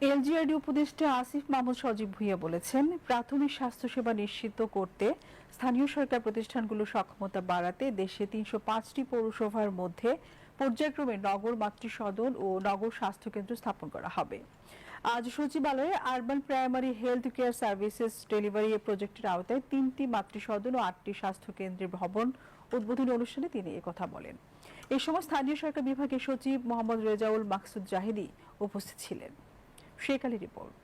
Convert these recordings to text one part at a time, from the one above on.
LGRD উপদেষ্টা আসিফ মাহমুদ সজীব ভুইয়া বলেছেন, প্রাথমিক স্বাস্থ্যসেবা নিশ্চিত করতে স্থানীয় সরকার প্রতিষ্ঠানগুলোর সক্ষমতা বাড়াতে দেশে তিনশো পাঁচটি পৌরসভার মধ্যে পর্যায়ক্রমে নগর মাতৃসদন ও নগর স্বাস্থ্যকেন্দ্র স্থাপন করা হবে। আজ সচিবালয়ে urban primary health care services delivery প্রজেক্টের আওতায় তিনটি মাতৃসদন ও আটটি স্বাস্থ্যকেন্দ্রের ভবন উদ্বোধনী অনুষ্ঠানে তিনি একথা বলেন। এ সময় স্থানীয় সরকার বিভাগের সচিব মোহাম্মদ রেজাউল মাকসুদ জাহিদি উপস্থিত ছিলেন। শেখ আলী রিপোর্ট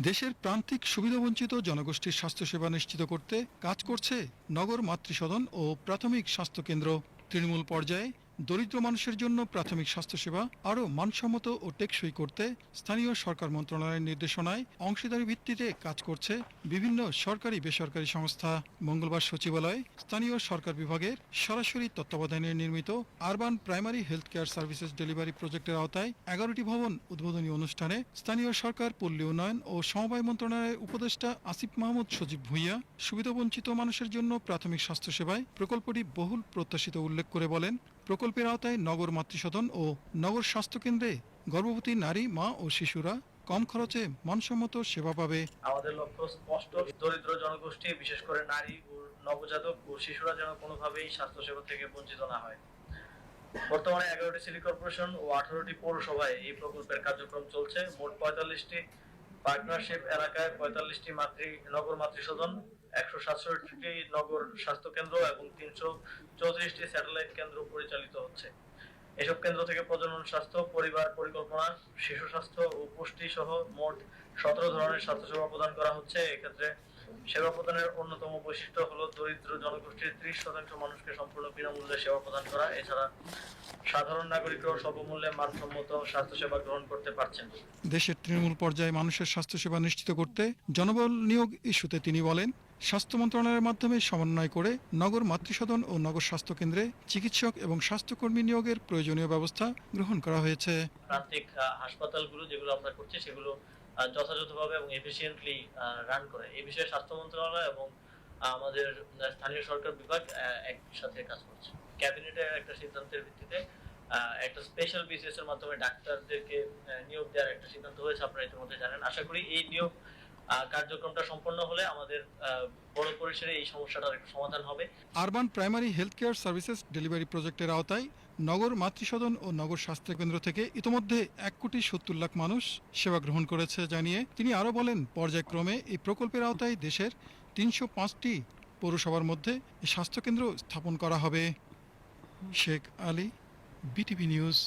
দেশের প্রান্তিক সুবিধাবঞ্চিত জনগোষ্ঠীর স্বাস্থ্যসেবা নিশ্চিত করতে কাজ করছে নগর মাতৃসদন ও প্রাথমিক স্বাস্থ্যকেন্দ্র। তৃণমূল পর্যায়ে দরিদ্র মানুষের জন্য প্রাথমিক স্বাস্থ্যসেবা আরও মানসম্মত ও টেকসই করতে স্থানীয় সরকার মন্ত্রণালয়ের নির্দেশনায় অংশীদারি ভিত্তিতে কাজ করছে বিভিন্ন সরকারি বেসরকারি সংস্থা। মঙ্গলবার সচিবালয়ে স্থানীয় সরকার বিভাগের সরাসরি তত্ত্বাবধানে নির্মিত urban primary health care services delivery প্রজেক্টের আওতায় এগারোটি ভবন উদ্বোধনী অনুষ্ঠানে স্থানীয় সরকার, পল্লী উন্নয়ন ও সমবায় মন্ত্রণালয়ের উপদেষ্টা আসিফ মাহমুদ সজীব ভুইয়া সুবিধাবঞ্চিত মানুষের জন্য প্রাথমিক স্বাস্থ্যসেবায় প্রকল্পটি বহুল প্রত্যাশিত উল্লেখ করে বলেন প্রকল্পের আওতায় নগর মাতৃসদন ও নগর স্বাস্থ্যকেন্দ্রে গর্ভবতী নারী, মা ও শিশুরা কম খরচে মানসম্মত সেবা পাবে। আমাদের লক্ষ্য স্পষ্ট, দরিদ্র জনগোষ্ঠী, বিশেষ করে নারী ও নবজাতক ও শিশুরা যেন কোনোভাবেই স্বাস্থ্যসেবা থেকে বঞ্চিত না হয়। বর্তমানে এগারোটি সিটি কর্পোরেশন ও আঠারোটি পৌরসভায় এই প্রকল্পের কার্যক্রম চলছে। মোট পঁয়তাল্লিশটি পার্টনারশিপ এলাকায় পঁয়তাল্লিশটি মাতৃ, নগর মাতৃসদন একশো সাতষট্টিটি নগর স্বাস্থ্য কেন্দ্র এবং তিনশো চৌত্রিশটি স্যাটেলাইট কেন্দ্র পরিচালিত হচ্ছে। এসব কেন্দ্র থেকে প্রজনন স্বাস্থ্য, পরিবার পরিকল্পনা, শিশু স্বাস্থ্য ও পুষ্টি সহ মোট সতেরো ধরনের স্বাস্থ্যসেবা প্রদান করা হচ্ছে। এক্ষেত্রে সেবা প্রদানের অন্যতম বৈশিষ্ট্য হলো দরিদ্র জনগোষ্ঠীর ত্রিশ শতাংশ মানুষকে সম্পূর্ণ বিনামূল্যে সেবা প্রদান করা। এছাড়া সাধারণ নাগরিকরাও স্বল্পমূল্যে মানসম্মত স্বাস্থ্যসেবা গ্রহণ করতে পারছেন। দেশের তৃণমূল পর্যায়ে মানুষের স্বাস্থ্যসেবা নিশ্চিত করতে জনবল নিয়োগ ইস্যুতে তিনি বলেন স্বাস্থ্য মন্ত্রণালয়ের মাধ্যমে সমন্বয় করে নগর মাতৃসদন ও নগর স্বাস্থ্য কেন্দ্রে চিকিৎসক এবং স্বাস্থ্যকর্মী নিয়োগের প্রয়োজনীয় ব্যবস্থা গ্রহণ করা হয়েছে। প্রান্তিক হাসপাতালগুলো যেগুলো আমরা করছি সেগুলো যথাযথভাবে এবং এফিসিয়েন্টলি রান করে। এই বিষয়ে স্বাস্থ্য মন্ত্রণালয় এবং আমাদের স্থানীয় সরকার বিভাগ একসাথে কাজ করছে। ক্যাবিনেটের একটা সিদ্ধান্তের ভিত্তিতে একটা স্পেশাল বিসিএস এর মাধ্যমে ডাক্তারদেরকে নিয়োগ দেওয়ার একটা সিদ্ধান্ত হয়েছে আপনারা ইতিমধ্যে জানেন। আশা করি এই নিয়োগ কার্যক্রমটা সম্পন্ন হলে আমাদের বড় পরিসরে এই সমস্যাটার একটা সমাধান হবে। Urban primary health care services delivery প্রজেক্টের আওতায় নগর মাতৃসদন ও নগর স্বাস্থ্যকেন্দ্র থেকে ইতোমধ্যে এক কোটি সত্তর লাখ মানুষ সেবা গ্রহণ করেছে জানিয়ে তিনি আরও বলেন, পর্যায়ক্রমে এই প্রকল্পের আওতায় দেশের তিনশো পাঁচটি পৌরসভার মধ্যে স্বাস্থ্যকেন্দ্র স্থাপন করা হবে। Sheikh Ali BTV news